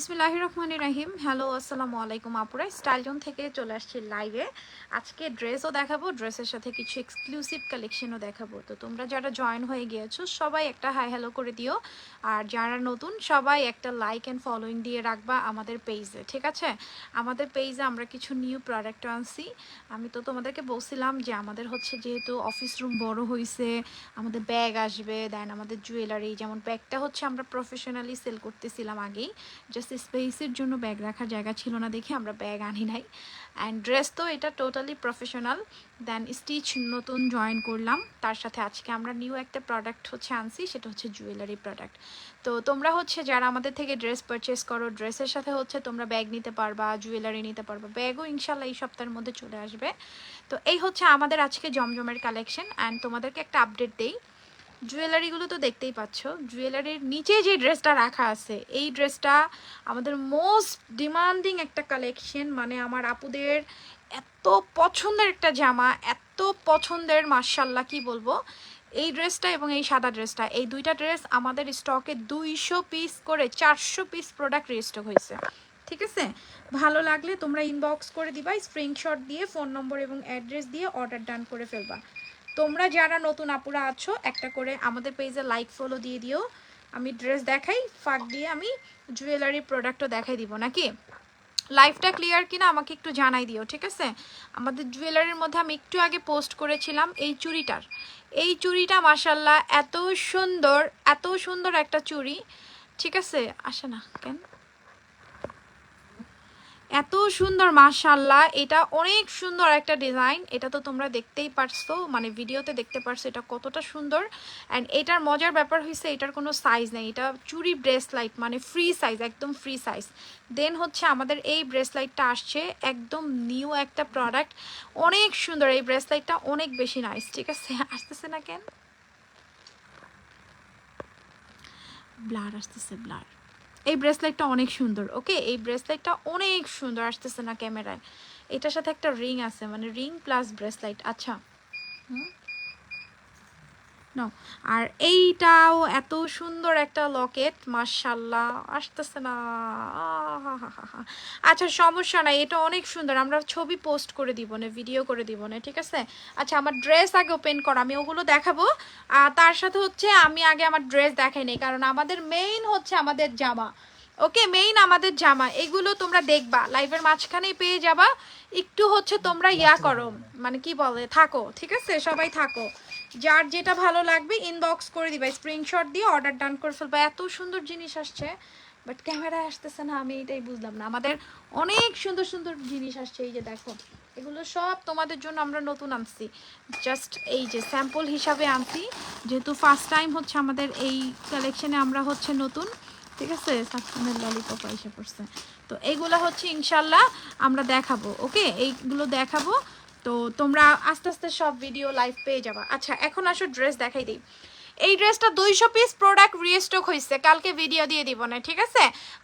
বিসমিল্লাহ রহমান রাহিম। হ্যালো, আসসালামু আলাইকুম আপুরা। স্টাইলজন থেকে চলে আসছি লাইভে আজকে ড্রেসও দেখাবো ড্রেসের সাথে কিছু এক্সক্লুসিভ কালেকশনও দেখাবো। তো তোমরা যারা জয়েন হয়ে গিয়েছো, সবাই একটা হাই হ্যালো করে দিও। আর যারা নতুন, সবাই একটা লাইক অ্যান্ড ফলোইং দিয়ে রাখবা আমাদের পেজে ঠিক আছে? আমাদের পেজে আমরা কিছু নিউ প্রোডাক্ট আনছি। আমি তো তোমাদেরকে বলছিলাম যে আমাদের হচ্ছে যেহেতু অফিস রুম বড় হয়েছে আমাদের ব্যাগ আসবে দেন আমাদের জুয়েলারি যেমন ব্যাগটা হচ্ছে আমরা প্রফেশনালি সেল করতেছিলাম আগেই। জাস্ট স্পেসের জন্য ব্যাগ রাখার জায়গা ছিল না দেখে আমরা ব্যাগ আনি নাই। অ্যান্ড ড্রেস তো এটা টোটালি প্রফেশনাল দেন স্টিচ নতুন জয়েন করলাম। তার সাথে আজকে আমরা নিউ একটা প্রোডাক্ট হচ্ছে আনছি, সেটা হচ্ছে জুয়েলারি প্রোডাক্ট তো তোমরা হচ্ছে যারা আমাদের থেকে ড্রেস পারচেস করো ড্রেসের সাথে হচ্ছে তোমরা ব্যাগ নিতে পারবা জুয়েলারি নিতে পারবা ব্যাগও ইনশাল্লাহ এই সপ্তাহের মধ্যে চলে আসবে। তো এই হচ্ছে আমাদের আজকে জমজমের কালেকশন অ্যান্ড তোমাদেরকে একটা আপডেট দেই। জুয়েলারিগুলো তো দেখতেই পাচ্ছ। জুয়েলারির নিচে যে ড্রেসটা রাখা আছে, এই ড্রেসটা আমাদের মোস্ট ডিমান্ডিং একটা কালেকশন মানে আমার আপুদের এত পছন্দের একটা জামা, এত পছন্দের মার্শাল্লাহ কি বলব? এই ড্রেসটা এবং এই সাদা ড্রেসটা, এই দুইটা ড্রেস আমাদের স্টকে দুইশো পিস করে চারশো পিস প্রোডাক্ট রেজিস্টার হয়েছে। ঠিক আছে? ভালো লাগলে তোমরা ইনবক্স করে দিবা স্ক্রিনশট দিয়ে ফোন নম্বর এবং অ্যাড্রেস দিয়ে অর্ডার ডান করে ফেলবা। তোমরা যারা নতুন আপুরা আছো, একটা করে আমাদের পেজে লাইক ফলো দিয়ে দিও। আমি ড্রেস দেখাই, ফাঁক দিয়ে আমি জুয়েলারি প্রোডাক্টও দেখাই দিব, নাকি? লাইফটা ক্লিয়ার কিনা আমাকে একটু জানাই দিও, ঠিক আছে? আমাদের জুয়েলারির মধ্যে আমি একটু আগে পোস্ট করেছিলাম এই চুড়িটার। এই চুড়িটা মাসাল্লাহ এত সুন্দর এত সুন্দর একটা চুড়ি, ঠিক আছে? আসে না, কেন? এত সুন্দর মাশাল্লাহ এটা অনেক সুন্দর একটা ডিজাইন। এটা তো তোমরা দেখতেই পারছ মানে ভিডিওতে দেখতে পারছ এটা কতটা সুন্দর। অ্যান্ড এটার মজার ব্যাপার হয়েছে এটার কোনো সাইজ নেই। এটা চুরি ব্রেসলাইট মানে ফ্রি সাইজ একদম ফ্রি সাইজ দেন হচ্ছে আমাদের এই ব্রেসলাইটটা আসছে, একদম নিউ একটা প্রোডাক্ট অনেক সুন্দর, এই ব্রেসলাইটটা অনেক বেশি নাইস ঠিক আছে? আসতেছে না কেন? ব্লার আসতেছে ব্লার এই ব্রেসলেটটা অনেক সুন্দর ওকে এই ব্রেসলেটটা অনেক সুন্দর আসতেছে না ক্যামেরায়। এটার সাথে একটা রিং আছে মানে রিং প্লাস ব্রেসলেট আচ্ছা। হুম? নো আর এইটাও এত সুন্দর একটা লকেট মার্শাল্লাহ আসতেছে না। আচ্ছা সমস্যা নাই এটা অনেক সুন্দর। আমরা ছবি পোস্ট করে দিব না ভিডিও করে দিব না ঠিক আছে? আচ্ছা আমার ড্রেস আগে ওপেন কর আমি ওগুলো দেখাবো। আর তার সাথে হচ্ছে আমি আগে আমার ড্রেস দেখাই নেই কারণ আমাদের মেইন হচ্ছে আমাদের জামা। ওকে মেইন আমাদের জামা এগুলো তোমরা দেখবা। লাইভের মাঝখানেই পেয়ে যাবা। একটু হচ্ছে তোমরা ইয়া করো মানে কি বলে থাকো ঠিক আছে? সবাই থাকো। যার যেটা ভালো লাগবে ইনবক্স করে দিবা স্ক্রিনশট দিয়ে অর্ডার ডান করে ফেলবা। এত সুন্দর জিনিস আসছে বাট ক্যামেরায় আসতেছে না, আমি এটাই বুঝলাম না। আমাদের অনেক সুন্দর সুন্দর জিনিস আসছে, এই যে দেখো। এগুলো সব তোমাদের জন্য আমরা নতুন আনছি। জাস্ট এই যে স্যাম্পল হিসাবে আনছি। যেহেতু ফার্স্ট টাইম হচ্ছে আমাদের এই কালেকশনে আমরা হচ্ছে নতুন, ঠিক আছে? সাকসনের ললিপপ এসে পড়ছে। তো এইগুলো হচ্ছে ইনশাল্লাহ আমরা দেখাবো ওকে এইগুলো দেখাবো। তো তোমরা আস্তে আস্তে সব ভিডিও লাইভ পেয়ে যাবা। আচ্ছা এখন আসো ড্রেস দেখাই দিই। এই ড্রেসটা দুইশো পিস প্রোডাক্ট রিস্টক হয়েছে কালকে ভিডিও দিয়ে দিব না, ঠিক আছে?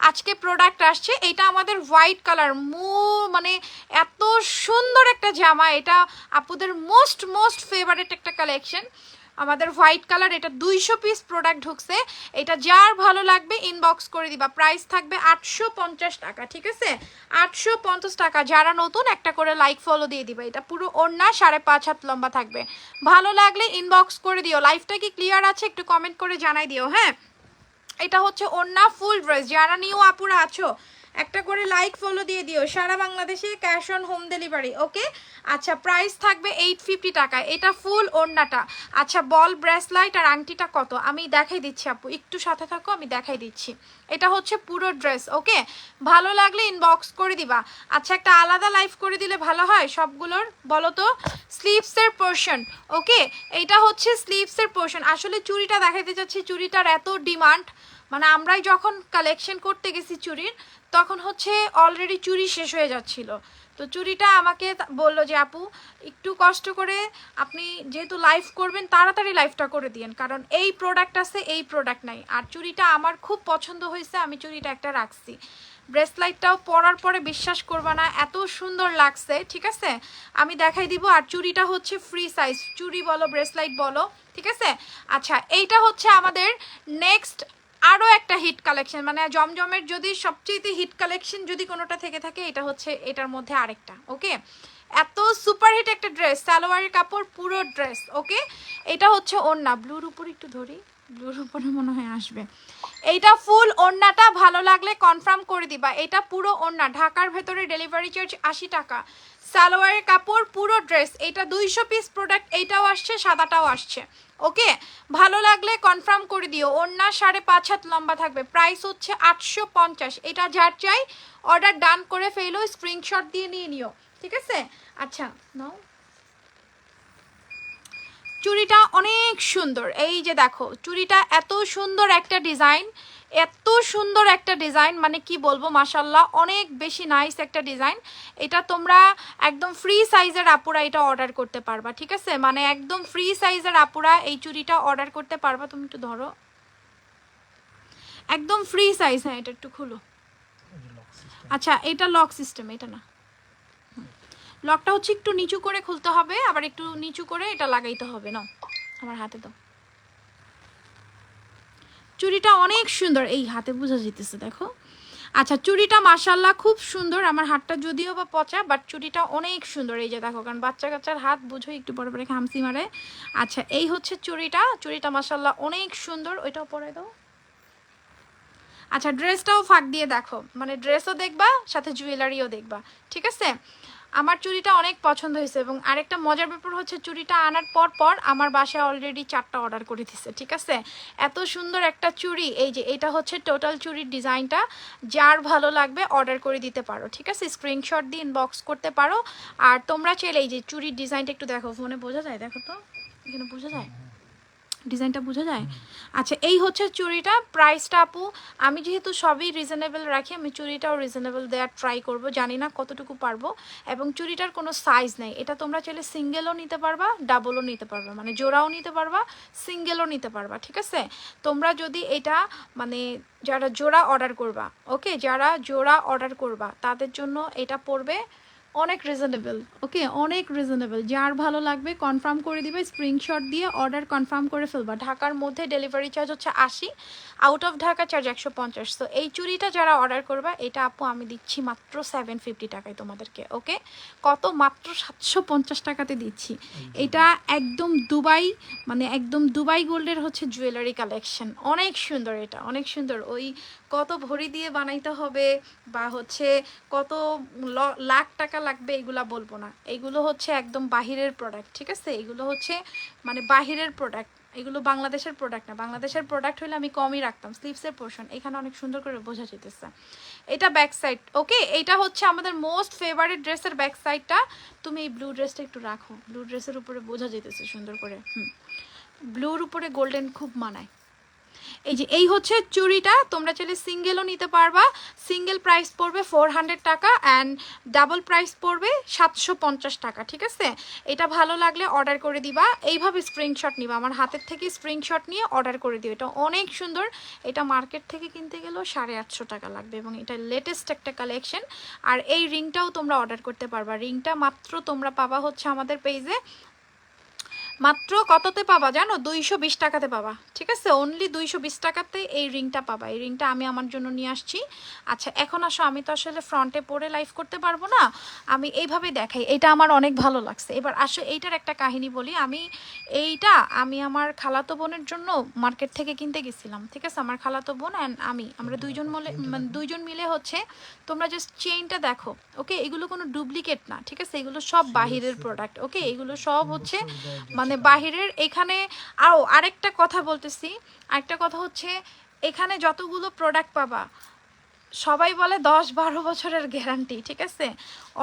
আজকে প্রোডাক্ট আসছে। এটা আমাদের হোয়াইট কালার মু মানে এত সুন্দর একটা জামা। এটা আপুদের মোস্ট মোস্ট ফেভারেট একটা কালেকশন আমাদের হোয়াইট কালার, এটা দুইশো পিস প্রোডাক্ট ঢুকছে। এটা যার ভালো লাগবে ইনবক্স করে দিবা। প্রাইস থাকবে আটশো পঞ্চাশ টাকা, ঠিক আছে? আটশো পঞ্চাশ টাকা। যারা নতুন, একটা করে লাইক ফলো দিয়ে দিবা। এটা পুরো ওড়না, সাড়ে পাঁচ হাত লম্বা থাকবে। ভালো লাগলে ইনবক্স করে দিও। লাইফটা কি ক্লিয়ার আছে? একটু কমেন্ট করে জানাই দিও হ্যাঁ? এটা হচ্ছে ওড়না ফুল ড্রেস যারা নিয়েও আপুরা আছো একটা করে লাইক ফলো দিয়ে দিও। সারা বাংলাদেশে cash on home delivery okay আচ্ছা প্রাইস থাকবে এইট ফিফটি টাকা এটা ফুল ওড়নাটা। আচ্ছা বল ব্রেসলাইট আর আংটিটা কত? আমি দেখাই দিচ্ছি আপু। একটু সাথে থাকো, আমি দেখাই দিচ্ছি। এটা হচ্ছে পুরো ড্রেস ওকে ভালো লাগলে ইনবক্স করে দিবা। আচ্ছা একটা আলাদা লাইফ করে দিলে ভালো হয় সবগুলোর? বলো তো। স্লিভসের পোর্শন ওকে এটা হচ্ছে স্লিভসের পোর্শন আসলে চুড়িটা দেখাইতে চাচ্ছি। চুড়িটার এত ডিমান্ড মানে আমরাই যখন কালেকশন করতে গেছি চুরির, তখন হচ্ছে অলরেডি চুরি শেষ হয়ে যাচ্ছিল। তো চুরিটা আমাকে বলল যে, আপু, একটু কষ্ট করে আপনি যেহেতু লাইভ করবেন, তাড়াতাড়ি লাইভটা করে দিয়েন। কারণ এই প্রোডাক্ট আছে, এই প্রোডাক্ট নাই। আর চুরিটা আমার খুব পছন্দ হয়েছে, আমি চুরিটা একটা রাখছি। ব্রেসলাইটটাও পরার পরে বিশ্বাস করবা না, এত সুন্দর লাগছে, ঠিক আছে? আমি দেখাই দিব, আর চুড়িটা হচ্ছে ফ্রি সাইজ চুড়ি বলো ব্রেসলাইট বলো, ঠিক আছে? আচ্ছা এইটা হচ্ছে আমাদের নেক্সট আরও একটা হিট কালেকশন মানে জমজমের যদি সবচেয়ে হিট কালেকশন যদি কোনোটা থেকে থাকে, এটা হচ্ছে এটার মধ্যে আরেকটা ওকে এত সুপার হিট একটা ড্রেস সালোয়ারের কাপড়, পুরো ড্রেস ওকে এটা হচ্ছে ওড়না ব্লুর উপর একটু ধরি ব্লুর উপরে মনে হয় আসবে। এইটা ফুল ওড়নাটা ভালো লাগলে কনফার্ম করে দিবা, এটা পুরো ওড়না, ঢাকার ভেতরে ডেলিভারি চার্জ আশি টাকা। সালোয়ারের কাপড়, পুরো ড্রেস এটা দুইশো পিস প্রোডাক্ট এইটাও আসছে, সাদাটাও আসছে। ওকে? ভালো লাগলে কনফার্ম করে দিও। ওড়না সাড়ে পাঁচ হাত লম্বা থাকবে। প্রাইস হচ্ছে আটশো পঞ্চাশ। এটা যার চাই অর্ডার ডান করে ফেলো স্ক্রিনশট দিয়ে নিয়ে নিও। ঠিক আছে? আচ্ছা নাও। চুড়িটা অনেক সুন্দর। এই যে দেখো, চুড়িটা এত সুন্দর একটা ডিজাইন এত সুন্দর একটা ডিজাইন মানে কি বলব মাসাল্লাহ অনেক বেশি নাইস একটা ডিজাইন। এটা তোমরা একদম ফ্রি সাইজের আপুরা এটা অর্ডার করতে পারবা, ঠিক আছে? মানে একদম ফ্রি সাইজের আপুরা এই চুড়িটা অর্ডার করতে পারবা, তুমি একটু ধরো। একদম ফ্রি সাইজ হ্যাঁ এটা একটু খুলো। আচ্ছা এটা লক সিস্টেম এটা না। লকটা হচ্ছে একটু নিচু করে খুলতে হবে, আবার একটু নিচু করে এটা লাগাইতে হবে না আমার হাতে দাও। চুড়িটা অনেক সুন্দর। এই হাতে বোঝা যেতেছে দেখো। আচ্ছা চুড়িটা মাসাল্লাহ খুব সুন্দর। আমার হাতটা যদিও বা পচা বাট চুড়িটা অনেক সুন্দর। এই যে দেখো, কারণ বাচ্চা কাচ্চার হাত বুঝো, একটু পরে পরে খামসি মারে। আচ্ছা এই হচ্ছে চুড়িটা। চুড়িটা মাসাল্লাহ অনেক সুন্দর। ওইটাও পরে দাও। আচ্ছা ড্রেসটাও ফাঁক দিয়ে দেখো। মানে ড্রেসও দেখবা, সাথে জুয়েলারিও দেখবা। ঠিক আছে? আমার চুড়িটা অনেক পছন্দ হয়েছে এবং আরেকটা মজার ব্যাপার হচ্ছে চুড়িটা আনার পর পর আমার বাসায় অলরেডি চারটা অর্ডার করে দিছে, ঠিক আছে? এত সুন্দর একটা চুড়ি, এই যে এটা হচ্ছে টোটাল চুড়ির ডিজাইনটা, যার ভালো লাগবে অর্ডার করে দিতে পারো, ঠিক আছে? স্ক্রিনশট দিয়ে ইনবক্স করতে পারো। আর তোমরা চাইলে এই যে চুড়ির ডিজাইনটা একটু দেখো, ফোনে বোঝা যায়? দেখো তো, এখানে বোঝা যায়? ডিজাইনটা বোঝা যায়? আচ্ছা এই হচ্ছে চুড়িটা প্রাইসটা আপু, আমি যেহেতু সবই রিজনেবল রাখি, আমি চুড়িটাও রিজনেবল দেওয়ার ট্রাই করব, জানি না কতটুকু পারব, এবং চুড়িটার কোনো সাইজ নেই। এটা তোমরা চাইলে সিঙ্গেলও নিতে পারবা ডাবলও নিতে পারবা মানে জোড়াও নিতে পারবা সিঙ্গেলও নিতে পারবা, ঠিক আছে? তোমরা যদি এটা মানে যারা জোড়া অর্ডার করবা ওকে যারা জোড়া অর্ডার করবা, তাদের জন্য এটা পড়বে অনেক রিজনেবল ওকে অনেক রিজনেবল যার ভালো লাগবে কনফার্ম করে দিবে স্ক্রিনশট দিয়ে অর্ডার কনফার্ম করে ফেলবা। ঢাকার মধ্যে ডেলিভারি চার্জ হচ্ছে আশি আউট অফ ঢাকা চার্জ একশো পঞ্চাশ। তো এই চুরিটা যারা অর্ডার করবা এটা আপু আমি দিচ্ছি মাত্র সেভেন ফিফটি টাকায় তোমাদেরকে ওকে কত? মাত্র সাতশো পঞ্চাশ টাকাতে দিচ্ছি। এটা একদম দুবাই মানে একদম দুবাই গোল্ডের হচ্ছে জুয়েলারি কালেকশন অনেক সুন্দর এটা অনেক সুন্দর। ওই কত ভরি দিয়ে বানাইতে হবে বা হচ্ছে কত লাখ টাকা লাগবে এগুলা বলব না। এগুলো হচ্ছে একদম বাহিরের প্রোডাক্ট ঠিক আছে? এগুলো হচ্ছে মানে বাহিরের প্রোডাক্ট এগুলো বাংলাদেশের প্রোডাক্ট না। বাংলাদেশের প্রোডাক্ট হলে আমি কমই রাখতাম স্লিভসের পোর্শন এখানে অনেক সুন্দর করে বোঝা যেতেছে এটা ব্যাক সাইড ওকে এটা হচ্ছে আমাদের মোস্ট ফেভারিট ড্রেসের ব্যাক সাইডটা তুমি এই ব্লু ড্রেসটা একটু রাখো। ব্লু ড্রেসের উপরে বোঝা যেতেছে সুন্দর করে। হুম। ব্লুর উপরে গোল্ডেন খুব মানায়। এই যে, এই হচ্ছে চুড়িটা। তোমরা চাইলে সিঙ্গেলও নিতে পারবা। সিঙ্গেল প্রাইস পড়বে ফোর হান্ড্রেড টাকা অ্যান্ড ডাবল প্রাইস পড়বে সাতশো পঞ্চাশ টাকা, ঠিক আছে? এটা ভালো লাগলে অর্ডার করে দিবা। এইভাবে স্ক্রিনশট নিবা। আমার হাতের থেকে স্ক্রিনশট নিয়ে অর্ডার করে দিও। এটা অনেক সুন্দর। এটা মার্কেট থেকে কিনতে গেলেও সাড়ে আটশো টাকা লাগবে এবং এটা লেটেস্ট একটা কালেকশন আর এই রিংটাও তোমরা অর্ডার করতে পারবা। রিংটা মাত্র তোমরা পাবা হচ্ছে আমাদের পেজে মাত্র কততে পাবা জানো? দুইশো বিশ টাকাতে পাবা। ঠিক আছে? অনলি দুইশো বিশ টাকাতে এই রিংটা পাবা। এই রিংটা আমি আমার জন্য নিয়ে আসছি। আচ্ছা এখন আসো। আমি তো আসলে ফ্রন্টে পরে লাইভ করতে পারব না। আমি এইভাবে দেখাই। এটা আমার অনেক ভালো লাগছে। এবার আসো, এইটার একটা কাহিনী বলি। আমি এইটা, আমি আমার খালাতো বোনের জন্য মার্কেট থেকে কিনতে গেছিলাম। ঠিক আছে? আমার খালাতো বোন অ্যান্ড আমি। আমরা দুইজন মিলে মানে দুইজন মিলে হচ্ছে তোমরা জাস্ট চেইনটা দেখো। ওকে এগুলো কোনো ডুপ্লিকেট না। ঠিক আছে? এগুলো সব বাহিরের প্রোডাক্ট ওকে এগুলো সব হচ্ছে মানে বাহিরের এখানে আরও আরেকটা কথা বলতেছি। আরেকটা কথা হচ্ছে এখানে যতগুলো প্রোডাক্ট পাবা সবাই বলে দশ বারো বছরের গ্যারান্টি, ঠিক আছে?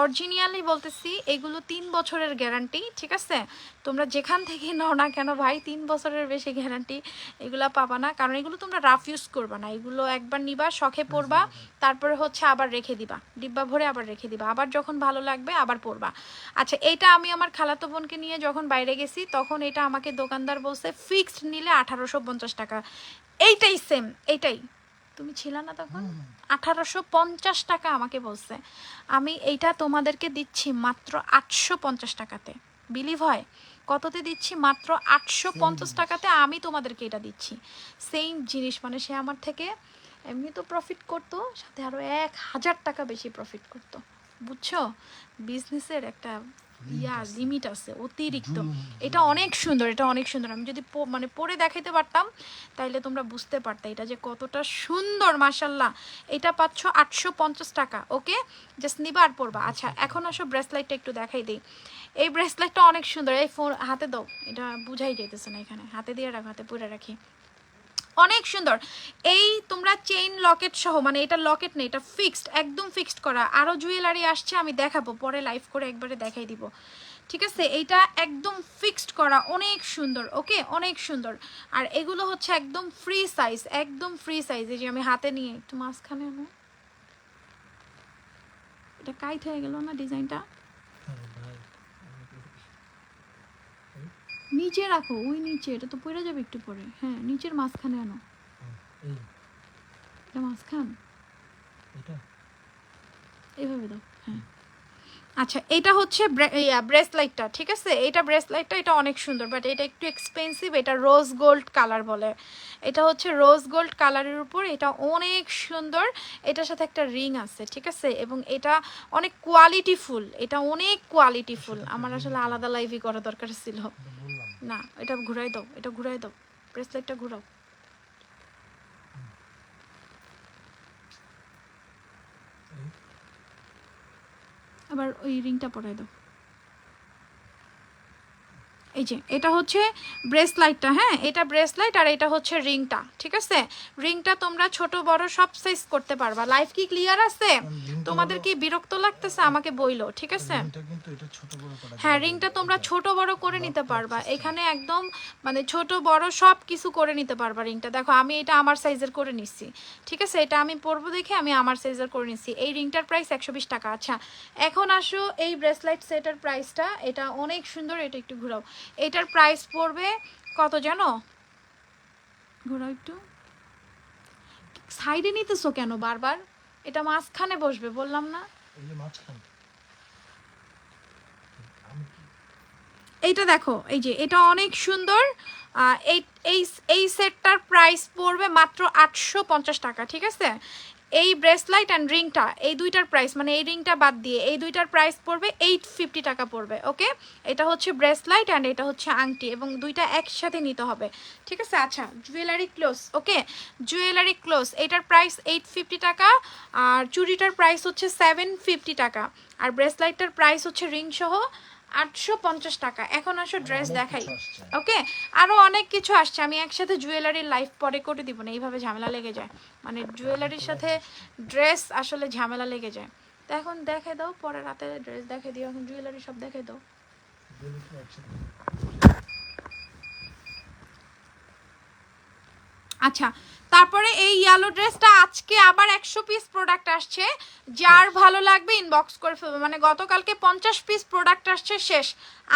অরিজিনালি বলতেছি, এগুলো তিন বছরের গ্যারান্টি, ঠিক আছে? তোমরা যেখান থেকে নাও না কেন ভাই, তিন বছরের বেশি গ্যারান্টি এগুলো পাবা না, কারণ এগুলো তোমরা রাফ ইউজ করবা না। এগুলো একবার নিবা, শখে পরবা তারপরে হচ্ছে আবার রেখে দিবা। ডিব্বা ভরে আবার রেখে দিবা। আবার যখন ভালো লাগবে, আবার পরবা আচ্ছা এইটা আমি আমার খালাতো বোনকে নিয়ে যখন বাইরে গেছি, তখন এটা আমাকে দোকানদার বলছে ফিক্সড নিলে আঠারোশো পঞ্চাশ টাকা। এইটাই সেম এইটাই। তুমি ছিল না তখন? আঠারোশো পঞ্চাশ টাকা আমাকে বলছে। আমি এইটা তোমাদেরকে দিচ্ছি মাত্র আটশো পঞ্চাশ টাকাতে। বিলিভ হয়? কততে দিচ্ছি? মাত্র আটশো পঞ্চাশ টাকাতে আমি তোমাদেরকে এটা দিচ্ছি। সেম জিনিস মানে সে আমার থেকে এমনি তো প্রফিট করতো সাথে আরও এক হাজার টাকা বেশি প্রফিট করতো। বুঝছ? বিজনেসের একটা ইয়া লিমিট আছে। অতিরিক্ত। এটা অনেক সুন্দর এটা অনেক সুন্দর। আমি যদি মানে পরে দেখাইতে পারতাম তাইলে তোমরা বুঝতে পারতে এটা যে কতটা সুন্দর মাসাল্লাহ এটা পাচ্ছ আটশো পঞ্চাশ টাকা ওকে? জাস্ট নিবা আর পরবা আচ্ছা এখন আসো ব্রেসলাইটটা একটু দেখাই দিই। এই ব্রেসলাইটটা অনেক সুন্দর। এই ফোন হাতে দাও। এটা বুঝাই যাইতেছে না এখানে। হাতে দিয়ে রাখো হাতে পরে রাখি। অনেক সুন্দর। এই তোমরা চেইন লকেট সহ মানে এটা লকেট নেই, এটা ফিক্সড একদম ফিক্সড করা। আরও জুয়েলারি আসছে, আমি দেখাবো, পরে লাইভ করে একবারে দেখাই দিব। ঠিক আছে? এইটা একদম ফিক্সড করা, অনেক সুন্দর ওকে অনেক সুন্দর। আর এগুলো হচ্ছে একদম ফ্রি সাইজ একদম ফ্রি সাইজ এই যে আমি হাতে নিয়ে একটু মাঝখানে আনো। এটা কাইট হয়ে গেল না ডিজাইনটা? নিচে রাখো ওই নিচে এটা তো পড়ে যাবে একটু পরে। হ্যাঁ নিচের মাঝখানে আনো। এটা মাঝখান? এইভাবে দাও হ্যাঁ। আচ্ছা এটা হচ্ছে ব্রেসলাইটটা ঠিক আছে? এটা ব্রেসলাইটটা এটা অনেক সুন্দর বাট এটা একটু এক্সপেন্সিভ এটা রোজ গোল্ড কালার বলে। এটা হচ্ছে রোজ গোল্ড কালারের উপর এটা অনেক সুন্দর। এটার সাথে একটা রিং আছে ঠিক আছে? এবং এটা অনেক কোয়ালিটিফুল এটা অনেক কোয়ালিটিফুল আমার আসলে আলাদা লাইভই করা দরকার ছিল। না এটা ঘুরাই দাও এটা ঘুরাই দাও ব্রেসলেটটা ঘুরাও। আবার ওই রিংটা পরাই দাও। এই যে এটা হচ্ছে ব্রেসলাইটটা হ্যাঁ? এটা ব্রেসলাইট আর এটা হচ্ছে রিংটা ঠিক আছে? রিংটা তোমরা ছোট বড় সব সাইজ করতে পারবা। লাইফ কি ক্লিয়ার আছে? তোমাদের কি বিরক্ত লাগতেছে? আমাকে বইলো ঠিক আছে? হ্যাঁ রিংটা তোমরা ছোট বড় করে নিতে পারবা। এখানে একদম মানে ছোট বড় সব কিছু করে নিতে পারবা রিংটা। দেখো আমি এটা আমার সাইজের করে নিচ্ছি ঠিক আছে? এটা আমি পরবো দেখে আমি আমার সাইজের করে নিচ্ছি। এই রিংটার প্রাইস একশো বিশ টাকা। আচ্ছা এখন আসো এই ব্রেসলাইট সেটের প্রাইসটা এটা অনেক সুন্দর এটা একটু ঘুরাও। এটার প্রাইস পড়বে কত জানো? ঘোরাও একটু। সাইডে নিতেছো কেন বারবার? এটা মাঝখানে বসবে বললাম না। এইটা দেখো এই যে এটা অনেক সুন্দর। আহ, এই এই এই সেটটার প্রাইস পড়বে মাত্র আটশো পঞ্চাশ টাকা ঠিক আছে? এই ব্রেসলাইট অ্যান্ড রিংটা এই দুইটার প্রাইস মানে এই রিংটা বাদ দিয়ে এই দুইটার প্রাইস পড়বে এইট ফিফটি টাকা পড়বে ওকে এটা হচ্ছে ব্রেসলাইট অ্যান্ড এটা হচ্ছে আংটি এবং দুইটা একসাথে নিতে হবে, ঠিক আছে? আচ্ছা jewellery close okay jewellery close এটার প্রাইস এইট ফিফটি টাকা, আর চুড়িটার প্রাইস হচ্ছে সেভেন ফিফটি টাকা, আর ব্রেসলাইটটার প্রাইস হচ্ছে রিং সহ আটশো পঞ্চাশ টাকা। এখন আসো ড্রেস দেখাই। ওকে আরও অনেক কিছু আসছে। আমি একসাথে জুয়েলারির লাইফ পরে করে দিব না এইভাবে ঝামেলা লেগে যায়। মানে জুয়েলারির সাথে ড্রেস আসলে ঝামেলা লেগে যায়। তো এখন দেখে দাও পরে রাতে ড্রেস দেখে দিও এখন জুয়েলারি সব দেখে দাও দুটো তো একসাথে। আচ্ছা তারপরে এই ইয়েলো ড্রেসটা আজকে আবার একশো পিস প্রোডাক্ট আসছে। যার ভালো লাগবে ইনবক্স করে ফেলবে। মানে গতকালকে পঞ্চাশ পিস প্রোডাক্ট আসছে শেষ।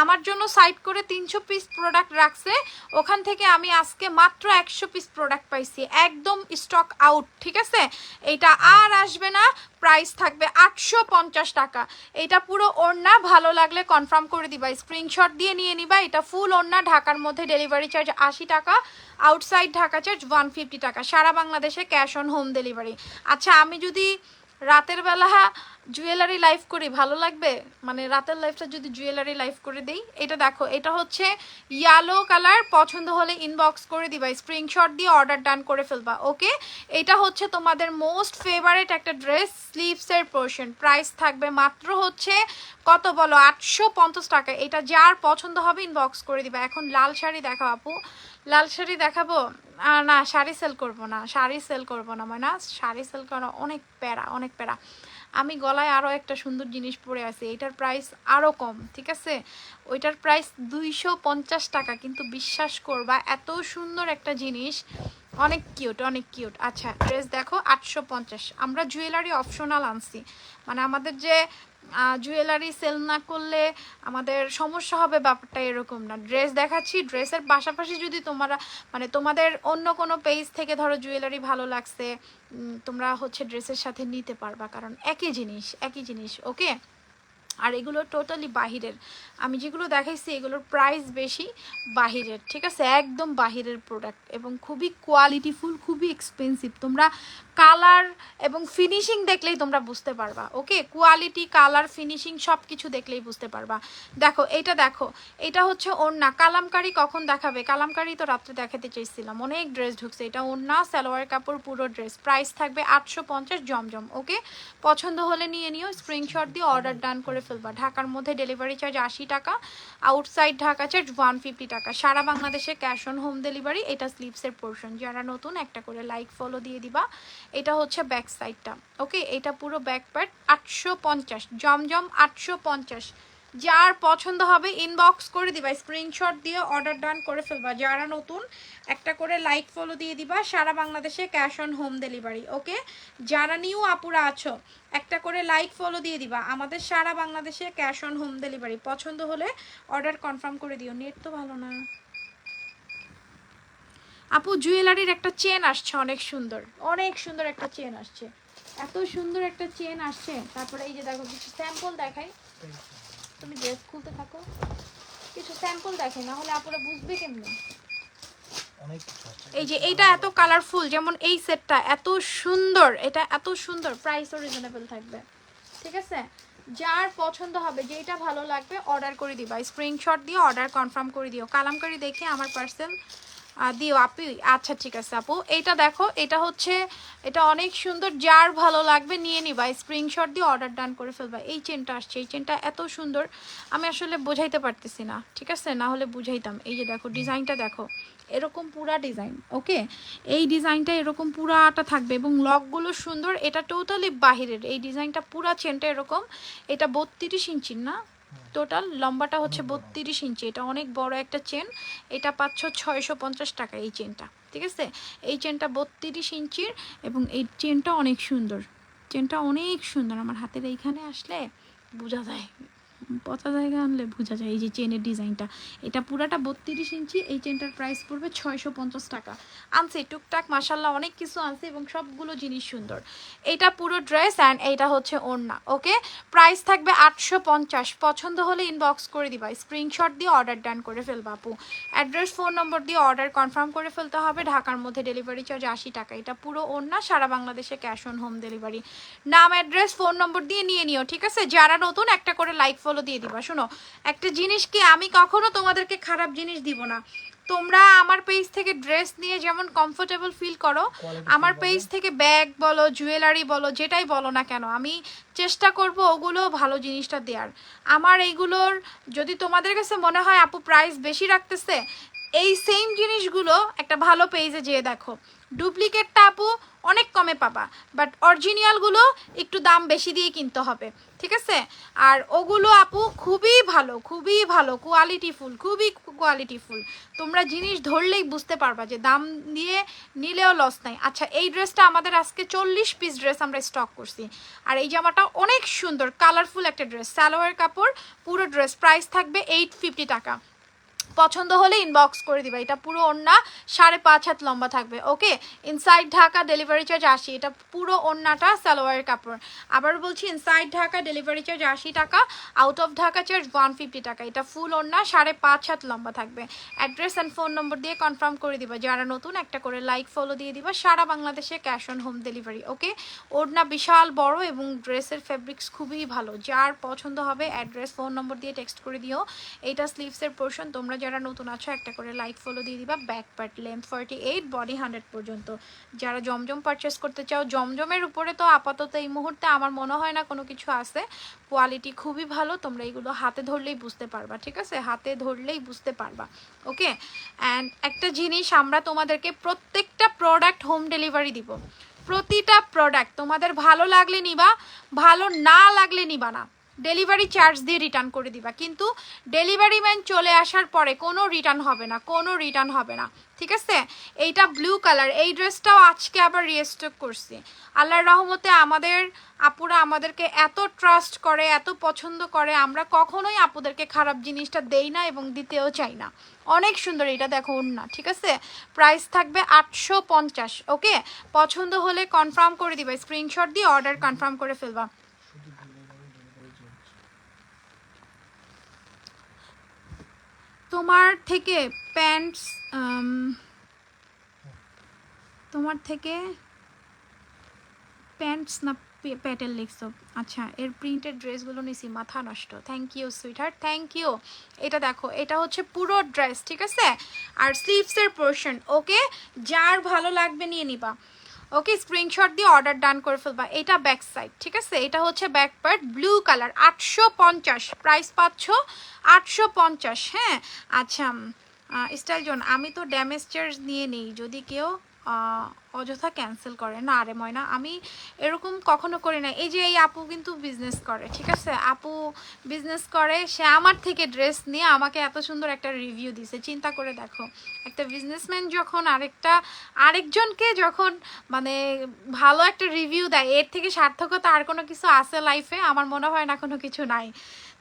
আমার জন্য সাইড করে তিনশো পিস প্রোডাক্ট রাখছে। ওখান থেকে আমি আজকে মাত্র একশো পিস প্রোডাক্ট পাইছি। একদম স্টক আউট ঠিক আছে? এটা আর আসবে না প্রাইস থাকবে আটশো পঞ্চাশ টাকা। এটা পুরো ওড়না ভালো লাগলে কনফার্ম করে দিবা। স্ক্রিনশট দিয়ে নিয়ে নিবা। এটা ফুল ওড়না ঢাকার মধ্যে ডেলিভারি চার্জ আশি টাকা। Outside Dhaka charge one fifty টাকা। সারা বাংলাদেশে ক্যাশ অন হোম ডেলিভারি আচ্ছা আমি যদি রাতের বেলা জুয়েলারি লাইফ করি, ভালো লাগবে? মানে রাতের লাইফটা যদি জুয়েলারি লাইফ করে দিই, এটা দেখো, এটা হচ্ছে ইয়েলো কালার পছন্দ হলে ইনবক্স করে দিবা স্ক্রিনশট দিয়ে অর্ডার ডান করে ফেলবা ওকে এটা হচ্ছে তোমাদের মোস্ট ফেভারেট একটা ড্রেস স্লিভসের পোর্শন প্রাইস থাকবে মাত্র হচ্ছে, কত বলো, আটশো পঞ্চাশ টাকা। এটা যার পছন্দ হবে ইনবক্স করে দিবা। এখন লাল শাড়ি দেখাও আপু। লাল শাড়ি দেখাবো? না, শাড়ি সেল করব না। শাড়ি সেল করব না মানে শাড়ি সেল করা অনেক প্যারা অনেক প্যারা। আমি গলায় আরও একটা সুন্দর জিনিস পরে আছি। এটার প্রাইস আরও কম, ঠিক আছে? ওইটার প্রাইস দুইশো পঞ্চাশ টাকা। কিন্তু বিশ্বাস করবা, এত সুন্দর একটা জিনিস। অনেক কিউট অনেক কিউট আচ্ছা ড্রেস দেখো, আটশো পঞ্চাশ। আমরা জুয়েলারি অপশনাল আনছি। মানে আমাদের যে জুয়েলারি সেল না করলে আমাদের সমস্যা হবে, ব্যাপারটা এরকম না। ড্রেস দেখাচ্ছি ড্রেসের পাশাপাশি যদি তোমরা মানে তোমাদের অন্য কোনো পেজ থেকে ধরো জুয়েলারি ভালো লাগছে তোমরা হচ্ছে ড্রেসের সাথে নিতে পারবা, কারণ একই জিনিস একই জিনিস ওকে আর এগুলো টোটালি বাহিরের। আমি যেগুলো দেখাইছি, এগুলোর প্রাইস বেশি বাহিরের, ঠিক আছে? একদম বাহিরের প্রোডাক্ট এবং খুবই কোয়ালিটিফুল খুবই এক্সপেন্সিভ তোমরা কালার এবং ফিনিশিং দেখলেই তোমরা বুঝতে পারবা ওকে কোয়ালিটি কালার ফিনিশিং সব কিছু দেখলেই বুঝতে পারবা। দেখো এটা দেখো, এটা হচ্ছে ওড়না। কালামকারি কখন দেখাবে? কালামকারি তো রাত্রে দেখাতে চেয়েছিলাম। অনেক ড্রেস ঢুকছে। এটা ওড়না, সালোয়ার কাপড়, পুরো ড্রেস প্রাইস থাকবে আটশো পঞ্চাশ জমজম ওকে পছন্দ হলে নিয়ে নিও স্ক্রিনশট দিয়ে অর্ডার ডান করে ফেলবা। ঢাকার মধ্যে ডেলিভারি চার্জ আশি টাকা outside Dhaka charge one fifty টাকা। সারা বাংলাদেশে ক্যাশ অন হোম ডেলিভারি এটা স্লিপসের পোর্শন যারা নতুন, একটা করে লাইক ফলো দিয়ে দিবা। এটা হচ্ছে ব্যাক সাইডটা ওকে এটা পুরো ব্যাক পার্ট আটশো পঞ্চাশ, জমজম আটশো পঞ্চাশ। যার পছন্দ হবে ইনবক্স করে দিবা স্ক্রিনশট দিয়ে অর্ডার ডান করে ফেলবা। যারা নতুন, একটা করে লাইক ফলো দিয়ে দিবা, সারা বাংলাদেশে cash on home delivery okay যারা নিউ আপুরা আছো, একটা করে লাইক ফলো দিয়ে দিবা। আমাদের সারা বাংলাদেশে ক্যাশ অন হোম ডেলিভারি পছন্দ হলে অর্ডার কনফার্ম করে দিও। নেট তো ভালো না। আপু জুয়েলারির একটা চেন আসছে অনেক সুন্দর। অনেক সুন্দর একটা চেন আসছে। এত সুন্দর একটা চেন আসছে। তারপরে এই যে দেখো কিছু স্যাম্পল দেখাই। তুমি ড্রেস খুলতে থাকো। কিছু স্যাম্পল দেখে না হলে আপুরা বুঝবে কেমনি? এই যে এইটা এত কালারফুল যেমন এই সেটটা এত সুন্দর। এটা এত সুন্দর প্রাইসও রিজনেবল থাকবে। ঠিক আছে? যার পছন্দ হবে যেটা ভালো লাগবে অর্ডার করে দিবা। স্ক্রিনশট দিয়ে অর্ডার কনফার্ম করে দিও। কালামকারি দেখে আমার পার্সেল দিও, আপু আচ্ছা ঠিক আছে, আপু। এইটা দেখো, এটা হচ্ছে, এটা অনেক সুন্দর, যার ভালো লাগবে নিয়ে নিবা। স্ক্রিনশট দিয়ে অর্ডার ডান করে ফেলবা। এই চেনটা আসছে, এই চেনটা এত সুন্দর, আমি আসলে বোঝাইতে পারতেছি না, ঠিক আছে? না হলে বুঝাইতাম। এই যে দেখো, ডিজাইনটা দেখো, এরকম পুরা ডিজাইন, ওকে? এই ডিজাইনটা এরকম পুরাটা থাকবে এবং লকগুলো সুন্দর, এটা টোটালি বাহিরের। এই ডিজাইনটা পুরা চেনটা এরকম, এটা বত্রিশ ইঞ্চির না? টোটাল লম্বাটা হচ্ছে বত্রিশ ইঞ্চি। এটা অনেক বড় একটা চেন। এটা পাচ্ছ ছয়শো পঞ্চাশ টাকা এই চেনটা, ঠিক আছে? এই চেনটা বত্রিশ ইঞ্চির এবং এই চেনটা অনেক সুন্দর। চেনটা অনেক সুন্দর আমার হাতের এইখানে আসলে বোঝা যায়। পচা জায়গা আনলে বোঝা যায় এই যে চেনের ডিজাইনটা। এটা পুরাটা বত্রিশ ইঞ্চি, এই চেনটার প্রাইস পড়বে ছয়শো পঞ্চাশ টাকা। আনছি টুকটাক মাসাল্লাহ অনেক কিছু আনছি এবং সবগুলো জিনিস সুন্দর। এটা পুরো ড্রেস অ্যান্ড এইটা হচ্ছে ওড়না ওকে প্রাইস থাকবে আটশো পঞ্চাশ। পছন্দ হলে ইনবক্স করে দিবা। স্ক্রিনশট দিয়ে অর্ডার ডান করে ফেলবা আপু। অ্যাড্রেস ফোন নম্বর দিয়ে অর্ডার কনফার্ম করে ফেলতে হবে। ঢাকার মধ্যে ডেলিভারি চার্জ আশি টাকা। এটা পুরো ওড়না, সারা বাংলাদেশে ক্যাশ অন হোম ডেলিভারি নাম অ্যাড্রেস ফোন নম্বর দিয়ে নিয়ে নিও, ঠিক আছে? যারা নতুন, একটা করে লাইক ফলো দিয়ে দিবা। শোনো একটা জিনিস কি আমি কখনো তোমাদেরকে খারাপ জিনিস দিব না? তোমরা আমার পেজ থেকে ড্রেস নিয়ে যেমন কমফোর্টেবল ফিল করো আমার পেজ থেকে ব্যাগ বলো জুয়েলারি বলো যেটাই বলো না কেন আমি চেষ্টা করব ওগুলো ভালো জিনিসটা দেওয়ার আমার এইগুলোর যদি তোমাদের কাছে মনে হয় আপু প্রাইস বেশি রাখতেছে এই সেম জিনিসগুলো একটা ভালো পেজে যেয়ে দেখো। ডুপ্লিকেটটা আপু অনেক কমে পাবা বাট অরিজিনালগুলো একটু দাম বেশি দিয়ে কিনতে হবে। ঠিক আছে? আর ওগুলো আপু খুবই ভালো খুবই ভালো কোয়ালিটিফুল খুবই কোয়ালিটিফুল তোমরা জিনিস ধরলেই বুঝতে পারবা যে দাম দিয়ে নিলেও লস নাই। আচ্ছা এই ড্রেসটা আমাদের আজকে চল্লিশ পিস ড্রেস আমরা স্টক করছি। আর এই জামাটা অনেক সুন্দর কালারফুল একটা ড্রেস স্যালোয়ার কাপড়, পুরো ড্রেস প্রাইস থাকবে এইট ফিফটি টাকা। পছন্দ হলে ইনবক্স করে দিবা। এটা পুরো ওড়না, সাড়ে পাঁচ হাত লম্বা থাকবে okay inside Dhaka delivery charge আশি, এটা পুরো ওড়নাটা সালোয়ারের কাপড়। আবার বলছি ইনসাইড ঢাকা ডেলিভারি চার্জ আশি টাকা out of Dhaka charge one fifty টাকা। এটা ফুল ওড়না, সাড়ে পাঁচ হাত লম্বা থাকবে। অ্যাড্রেস অ্যান্ড ফোন নম্বর দিয়ে কনফার্ম করে দিবা। যারা নতুন, একটা করে লাইক ফলো দিয়ে দিবা। সারা বাংলাদেশে cash on home delivery okay ওড়না বিশাল, বড় এবং ড্রেসের ফেব্রিক্স খুবই ভালো। যার পছন্দ হবে অ্যাড্রেস ফোন নম্বর দিয়ে টেক্সট করে দিও। এইটা স্লিভসের পোর্শন তোমরা যারা নতুন আছো, একটা করে লাইক ফলো দিয়ে দিবা। Back part length forty eight body hundred পর্যন্ত। যারা জমজম পারচেস করতে চাও, জমজমের উপরে তো আপাতত এই মুহূর্তে আমার মনে হয় না কোনো কিছু আছে। কোয়ালিটি খুবই ভালো, তোমরা এইগুলো হাতে ধরলেই বুঝতে পারবা, ঠিক আছে? হাতে ধরলেই বুঝতে পারবা ওকে অ্যান্ড একটা জিনিস আমরা তোমাদেরকে প্রত্যেকটা প্রোডাক্ট হোম ডেলিভারি দিব। প্রতিটা প্রোডাক্ট তোমাদের ভালো লাগলে নিবা, ভালো না লাগলে নিবা না। ডেলিভারি চার্জ দিয়ে রিটার্ন করে দিবা। কিন্তু ডেলিভারি ম্যান চলে আসার পরে কোনো রিটার্ন হবে না, কোনো রিটার্ন হবে না। ঠিক আছে? এইটা ব্লু কালার। এই ড্রেসটাও আজকে আবার রিস্টক করছি। আল্লাহর রহমতে আমাদের আপুরা আমাদেরকে এত ট্রাস্ট করে, এত পছন্দ করে, আমরা কখনোই আপুদেরকে খারাপ জিনিসটা দেই না এবং দিতেও চাই না। অনেক সুন্দর এটা দেখো না ঠিক আছে? প্রাইস থাকবে আটশো পঞ্চাশ ওকে পছন্দ হলে কনফার্ম করে দিবা স্ক্রিনশট দিয়ে অর্ডার কনফার্ম করে ফেলবা শুধু ডেলিভারি ডেলিভারি চলছে তোমার থেকে প্যান্টস তোমার থেকে প্যান্টস না, প্যাটেল লিখছো। আচ্ছা এর প্রিন্টেড ড্রেসগুলো নিছি, মাথা নষ্ট। Thank you sweetheart thank you এটা দেখো, এটা হচ্ছে পুরো ড্রেস, ঠিক আছে? আর স্লিভসের পোর্শন ওকে যার ভালো লাগবে নিয়ে নিবা। ওকে স্ক্রিনশট দিয়ে অর্ডার ডান করে ফেলবা। এটা ব্যাক সাইড ঠিক আছে? এটা হচ্ছে ব্যাক পার্ট ব্লু কালার আটশো পঞ্চাশ। প্রাইস পাচ্ছ আটশো পঞ্চাশ হ্যাঁ? আচ্ছা স্টাইল জোন আমি তো ড্যামেজ চার্জ নিয়ে নেই। যদি কেউ অযথা ক্যান্সেল করে। না আরে ময়না, আমি এরকম কখনো করি না এই যে এই আপু কিন্তু বিজনেস করে, ঠিক আছে? আপু বিজনেস করে, সে আমার থেকে ড্রেস নিয়ে আমাকে এত সুন্দর একটা রিভিউ দিছে। চিন্তা করে দেখো, একটা বিজনেসম্যান যখন আরেকটা, আরেকজনকে যখন মানে ভালো একটা রিভিউ দেয়, এর থেকে সার্থকতা আর কোনো কিছু আছে লাইফে আমার মনে হয় না কোনো কিছু নাই।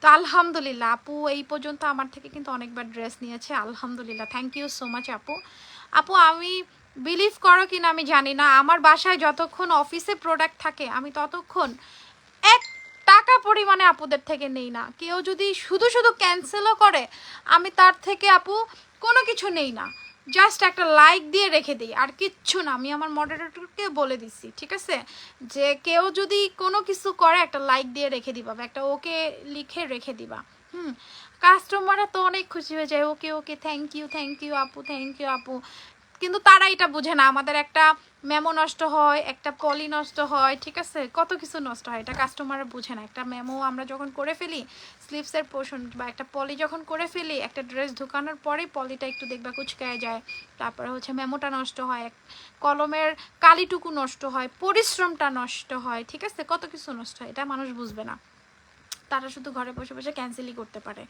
তো আলহামদুলিল্লাহ, আপু এই পর্যন্ত আমার থেকে কিন্তু অনেকবার ড্রেস নিয়েছে। আলহামদুলিল্লাহ থ্যাংক ইউ সো মাচ আপু। আপু, আমি বিলিভ করো কি না আমি জানি না। আমার বাসায় যতক্ষণ অফিসে প্রোডাক্ট থাকে, আমি ততক্ষণ এক টাকা পরিমাণে আপুদের থেকে নেই না। কেউ যদি শুধু শুধু ক্যান্সেলও করে, আমি তার থেকে আপু কোনো কিছু নেই না। জাস্ট একটা লাইক দিয়ে রেখে দিই, আর কিচ্ছু না। আমি আমার মডারেটরকে বলে দিচ্ছি ঠিক আছে? যে কেউ যদি কোনো কিছু করে, একটা লাইক দিয়ে রেখে দিবা বা একটা ওকে লিখে রেখে দিবা। হুম কাস্টমাররা তো অনেক খুশি হয়ে যায়। Okay okay thank you thank you আপু থ্যাংক ইউ আপু। কিন্তু তারা এটা বুঝে না। আমাদের একটা মেমো নষ্ট হয়, একটা পলি নষ্ট হয়, ঠিক আছে? কত কিছু নষ্ট হয়, এটা কাস্টমাররা বুঝে না। একটা মেমো আমরা যখন করে ফেলি স্লিপসের পোর্শন বা একটা পলি যখন করে ফেলি, একটা ড্রেস ঢুকানোর পরেই পলিটা একটু দেখবা কুচকায় যায়। তারপরে হচ্ছে মেমোটা নষ্ট হয় কলমের কালিটুকু নষ্ট হয়, পরিশ্রমটা নষ্ট হয়, ঠিক আছে? কত কিছু নষ্ট হয়, এটা মানুষ বুঝবে না। তারা শুধু ঘরে বসে বসে ক্যান্সেলই করতে পারে।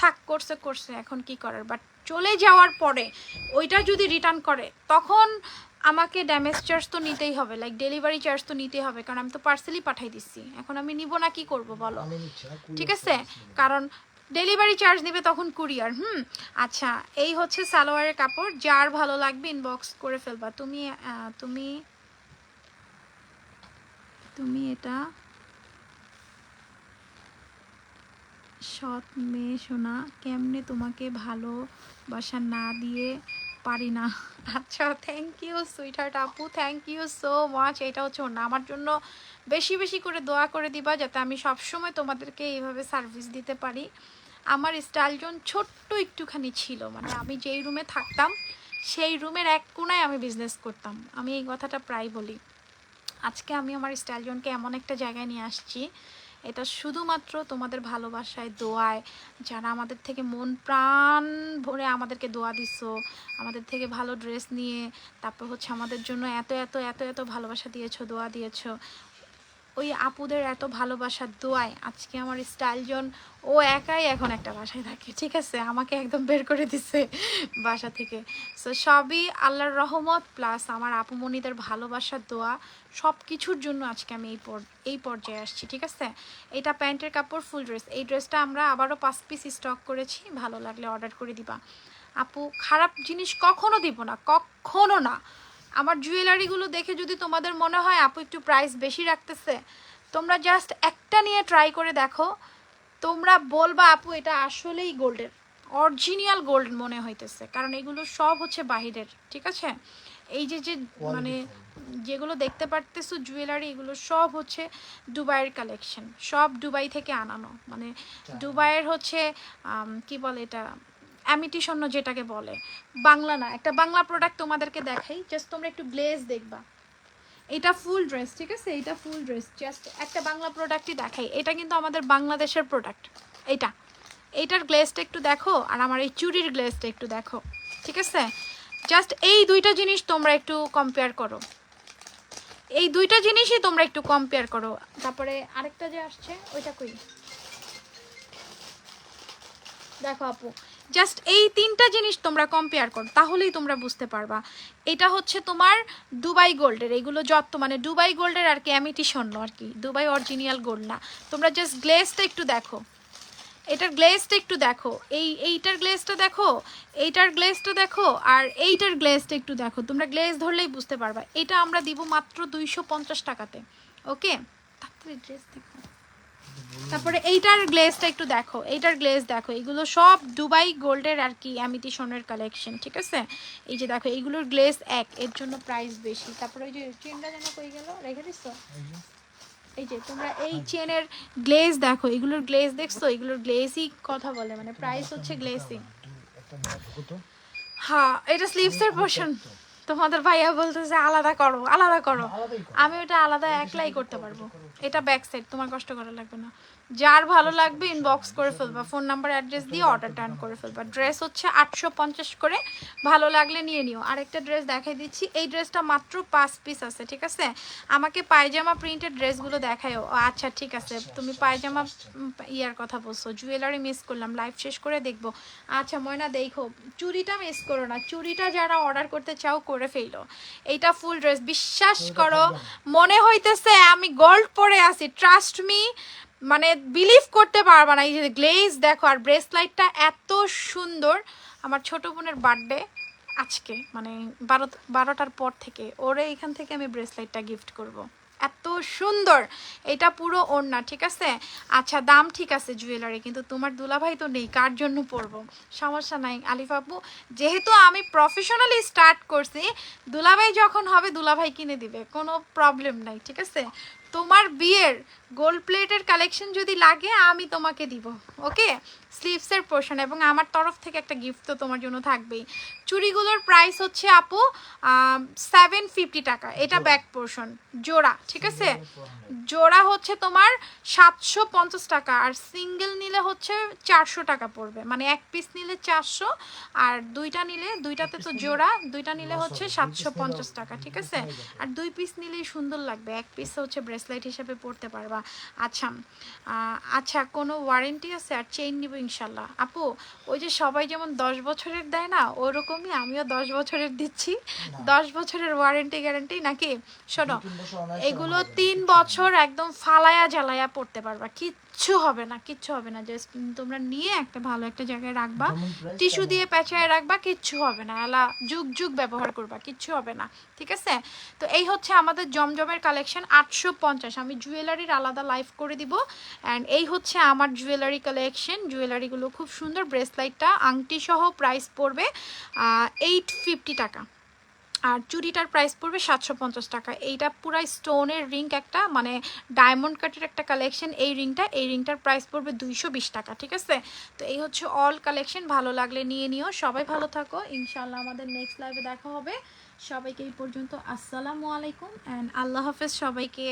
থাক করছে করছে এখন কি করার? বাট চলে যাওয়ার পরে ওইটা যদি রিটার্ন করে তখন আমাকে ড্যামেজ চার্জ তো নিতেই হবে লাইক ডেলিভারি চার্জ তো নিতেই হবে কারণ আমি তো পার্সেলই পাঠাই দিচ্ছি। এখন আমি নিব না কি করব বলো? ঠিক আছে? কারণ ডেলিভারি চার্জ নেবে তখন কুরিয়ার হুম? আচ্ছা এই হচ্ছে সালোয়ারের কাপড় যার ভালো লাগবে ইনবক্স করে ফেলবা। তুমি তুমি তুমি এটা সৎ মেয়ে শোনা কেমনে তোমাকে ভালোবাসা না দিয়ে পারি না? আচ্ছা থ্যাংক ইউ সুইটহার্ট আপু থ্যাংক ইউ সো মাচ এটা হচ্ছে না আমার জন্য বেশি বেশি করে দোয়া করে দিবা যাতে আমি সবসময় তোমাদেরকে এইভাবে সার্ভিস দিতে পারি। আমার স্টাইলজন ছোট্ট একটুখানি ছিল মানে আমি যেই রুমে থাকতাম, সেই রুমের এক কোনায় আমি বিজনেস করতাম। আমি এই কথাটা প্রায় বলি। আজকে আমি আমার স্টাইলজনকে এমন একটা জায়গায় নিয়ে আসছি এটা শুধুমাত্র তোমাদের ভালোবাসায় দোয়ায়। যারা আমাদের থেকে মন প্রাণ ভরে আমাদেরকে দোয়া দিছো, আমাদের থেকে ভালো ড্রেস নিয়ে, তারপর হচ্ছে আমাদের জন্য এত এত এত এত ভালোবাসা দিয়েছ, দোয়া দিয়েছ। ওই আপুদের এত ভালোবাসার দোয়ায় আজকে আমার স্টাইলজন ও একাই এখন একটা বাসায় থাকে, ঠিক আছে? আমাকে একদম বের করে দিছে বাসা থেকে। সো সবই আল্লাহর রহমত প্লাস আমার আপুমণিদের ভালোবাসার দোয়া সব কিছুর জন্য আজকে আমি এই এই পর্যায়ে আসছি, ঠিক আছে? এটা প্যান্টের কাপড়, ফুল ড্রেস এই ড্রেসটা আমরা আবারও পাঁচ পিস স্টক করেছি, ভালো লাগলে অর্ডার করে দিবা। আপু, খারাপ জিনিস কখনো দিব না, কখনো না। আমার জুয়েলারিগুলো দেখে যদি তোমাদের মনে হয় আপু একটু প্রাইস বেশি রাখতেছে তোমরা জাস্ট একটা নিয়ে ট্রাই করে দেখো। তোমরা বলবা আপু এটা আসলেই গোল্ডের অরিজিনাল গোল্ড মনে হইতেছে। কারণ এগুলো সব হচ্ছে বাহিরের ঠিক আছে? এই যে যে মানে যেগুলো দেখতে পারতেছো জুয়েলারি এগুলো সব হচ্ছে দুবাইয়ের কালেকশন সব দুবাই থেকে আনানো। মানে দুবাইয়ের হচ্ছে কি বলে এটা? অ্যামিটি স্বর্ণ যেটাকে বলে। বাংলা না, একটা বাংলা প্রোডাক্ট তোমাদেরকে দেখাই জাস্ট তোমরা একটু গ্লেজ দেখবা। এটা ফুল ড্রেস ঠিক আছে? এটা ফুল ড্রেস জাস্ট একটা বাংলা প্রোডাক্টই দেখাই। এটা কিন্তু আমাদের বাংলাদেশের প্রোডাক্ট এটা এইটার গ্লেজটা একটু দেখো, আর আমার এই চুরির গ্লেজটা একটু দেখো, ঠিক আছে? জাস্ট এই দুইটা জিনিস তোমরা একটু কম্পেয়ার করো। এই দুইটা জিনিসই তোমরা একটু কম্পেয়ার করো। তারপরে আরেকটা যে আসছে, ওইটা কই? দেখো আপু জাস্ট এই তিনটা জিনিস তোমরা কম্পেয়ার করো, তাহলেই তোমরা বুঝতে পারবা। এটা হচ্ছে তোমার দুবাই গোল্ডের এইগুলো যত মানে দুবাই গোল্ডের আর কি অ্যামিটি স্বর্ণ আর কি। দুবাই অরিজিনাল গোল্ড না। তোমরা জাস্ট গ্লেজটা একটু দেখো। এটার গ্লেজটা একটু দেখো। এই, এইটার গ্লেজটা দেখো, এইটার গ্লেজটা দেখো, আর এইটার গ্লেজটা একটু দেখো। তোমরা গ্লেজ ধরলেই বুঝতে পারবা। এটা আমরা দিব মাত্র দুইশো পঞ্চাশ টাকাতে। ওকে তাড়াতাড়ি ড্রেস দেখো। তারপরে এইটার গ্লেজটা একটু দেখো এইটার গ্লেজ দেখো এগুলো সব দুবাই গোল্ডের আর কি অ্যামিতি সোনের কালেকশন ঠিক আছে? এই যে দেখো এইগুলোর গ্লেজ এক এর জন্য প্রাইস বেশি। তারপরে ওই যে চেনটা যেন কই গেল? রেখে দিচ্ছ এই যে, তোমরা এই চেনের গ্লেজ দেখো এগুলোর গ্লেজ দেখছ? এগুলোর গ্লেজই কথা বলে মানে প্রাইস হচ্ছে তো। হ্যাঁ এটা স্লিভসের পোর্শন তোমাদের ভাইয়া বলতেছে আলাদা করো আলাদা করো। আমি ওটা আলাদা একলাই করতে পারব। এটা ব্যাক সাইড তোমার কষ্ট করা লাগবে না। যার ভালো লাগবে ইনবক্স করে ফেলবা ফোন নাম্বার অ্যাড্রেস দিয়ে অর্ডার টার্ন করে ফেলবা। ড্রেস হচ্ছে আটশো পঞ্চাশ করে, ভালো লাগলে নিয়ে নিও। আরেকটা ড্রেস দেখাই দিচ্ছি, এই ড্রেসটা মাত্র পাঁচ পিস আছে, ঠিক আছে? আমাকে পায়জামা প্রিন্টেড ড্রেসগুলো দেখায়ও। আচ্ছা ঠিক আছে, তুমি পায়জামা ইয়ার কথা বলছো জুয়েলারি মিস করলাম লাইভ শেষ করে দেখব। আচ্ছা ময়না, দেখো, চুড়িটা মিস করো না, চুড়িটা যারা অর্ডার করতে চাও, করে ফেলো। এইটা ফুল ড্রেস বিশ্বাস করো, মনে হইতেছে আমি গোল্ড পরে আছি ট্রাস্ট মি মানে বিলিভ করতে পারবা না। এই যে গ্লেজ দেখো, আর ব্রেসলাইটটা এত সুন্দর। আমার ছোট বোনের বার্থডে আজকে মানে বারো, বারোটার পর থেকে। ওরে, এখান থেকে আমি ব্রেসলাইটটা গিফট করব। এত সুন্দর। এটা পুরো ওড়না, ঠিক আছে? আচ্ছা দাম ঠিক আছে জুয়েলারি কিন্তু তোমার দুলাভাই তো নেই, কার জন্য পরবো? সমস্যা নাই, আলিফ যেহেতু আমি প্রফেশনালি স্টার্ট করছি, দুলাভাই যখন হবে, দুলাভাই কিনে দিবে, কোনো প্রবলেম নাই, ঠিক আছে? তোমার বিয়ের গোল্ড প্লেটের কালেকশন যদি লাগে আমি তোমাকে দিব ওকে স্লিভসের পোর্শন এবং আমার তরফ থেকে একটা গিফট তো তোমার জন্য থাকবেই। চুড়িগুলোর প্রাইস হচ্ছে আপু সেভেন ফিফটি টাকা। এটা ব্যাক পোর্শন জোড়া ঠিক আছে? জোড়া হচ্ছে তোমার সাতশো পঞ্চাশ টাকা আর সিঙ্গেল নিলে হচ্ছে চারশো টাকা পড়বে। মানে এক পিস নিলে চারশো আর দুইটা নিলে দুইটাতে তো জোড়া দুইটা নিলে হচ্ছে সাতশো পঞ্চাশ টাকা ঠিক আছে? আর দুই পিস নিলেই সুন্দর লাগবে। এক পিস হচ্ছে ব্রেসলেট হিসেবে পড়তে পারবা। আচ্ছা আচ্ছা কোনো ওয়ারেন্টি আছে? আর চেইন নিব ইনশাল্লাহ। আপু ওই যে সবাই যেমন দশ বছরের দেয় না ওরকমই আমিও দশ বছরের দিচ্ছি। দশ বছরের ওয়ারেন্টি গ্যারেন্টি নাকি? শোনো এগুলো তিন বছর একদম ফালায়া জ্বালায়া পড়তে পারবা। কিচ্ছু হবে না কিচ্ছু হবে না। জাস্ট তোমরা নিয়ে একটা ভালো একটা জায়গায় রাখবা টিস্যু দিয়ে পেঁচায় রাখবা কিচ্ছু হবে না। এলা যুগ যুগ ব্যবহার করবা কিচ্ছু হবে না। ঠিক আছে? তো এই হচ্ছে আমাদের জমজমের কালেকশন আটশো পঞ্চাশ। আমি জুয়েলারির আলাদা লাইভ করে দিব। অ্যান্ড এই হচ্ছে আমার জুয়েলারি কালেকশন জুয়েলারিগুলো খুব সুন্দর ব্রেসলাইটটা আংটি সহ প্রাইস পড়বে এইট ফিফটি টাকা। আর চুরিটার প্রাইস পড়বে সাতশো পঞ্চাশ টাকা। এইটা পুরাই স্টোনের রিং একটা মানে ডায়মন্ড কাটের একটা কালেকশন এই রিংটা এই রিংটার প্রাইস পড়বে দুইশো বিশ টাকা, ঠিক আছে? তো এই হচ্ছে অল কালেকশন ভালো লাগলে নিয়ে নিও। সবাই ভালো থাকো। ইনশাল্লাহ আমাদের নেক্সট লাইভে দেখা হবে। সবাইকে এই পর্যন্ত আসসালামু আলাইকুম অ্যান্ড আল্লাহ হাফেজ সবাইকে।